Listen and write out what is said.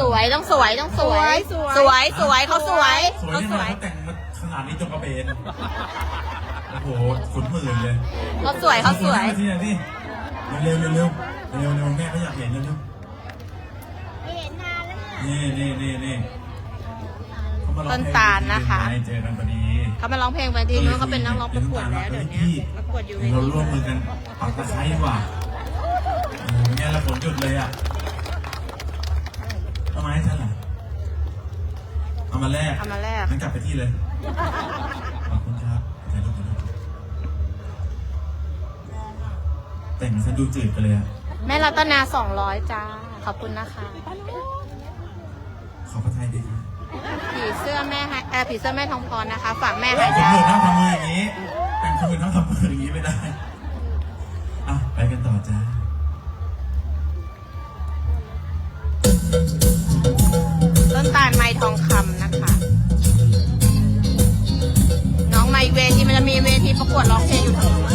สวยต้องสวยต้องสวย สวยสวย สวยเขาสวยสวยเขาที่สไหนวยเขาแต่งมาขนาดนี้จงกระเบนโอ้โหขุนหมื่นเลยเขาสวยเขาสวย ที่ไหนที่เร็วเร็วเร็วเร็วเร็วแม่ก็อยากเห็นเร็วเร็วไม่เห็นนานแล้วเนี่ยนี่นี่นี่นี่เขมร้องต้นตาลนะคะเพลงเจอกันพอดี เขามาร้องเพลงไปที่นู้นเขาเป็นนักร้องประกวดแล้วเดี๋ยวนี้ประกวดอยู่เวเราทีร่วมมือกันปักตะไคร้ดีกว่าเออเป็นไงละฝนหยุดเลยอะ เอามาให้ฉันเหรอเอามาแลกเอามาแลกงั้นกลับไปที่เลย ขอบคุณครับถ่ายรูปถ่ายรูปแต่งฉันดูจืดไปเลยอะแม่รัตนาสองร้อยจ้า ขอบคุณนะคะ ขอพระไทยดีครับผีเสื้อแม่ให้เออผีเสื้อแม่ทองพรนะคะ ฝากแม่แต่ให้งคนจ้าอื่นต้องทำมืออย่างนี้ แต่งคนอื่นต้องทำมืออย่างนี้ไม่ได้ อะ ไปกันต่อจ้า ทองคำนะคะ น้องมาอีกเวทีมันจะมีเวทีประกวดร้องเพลงอยู่ทางนู้น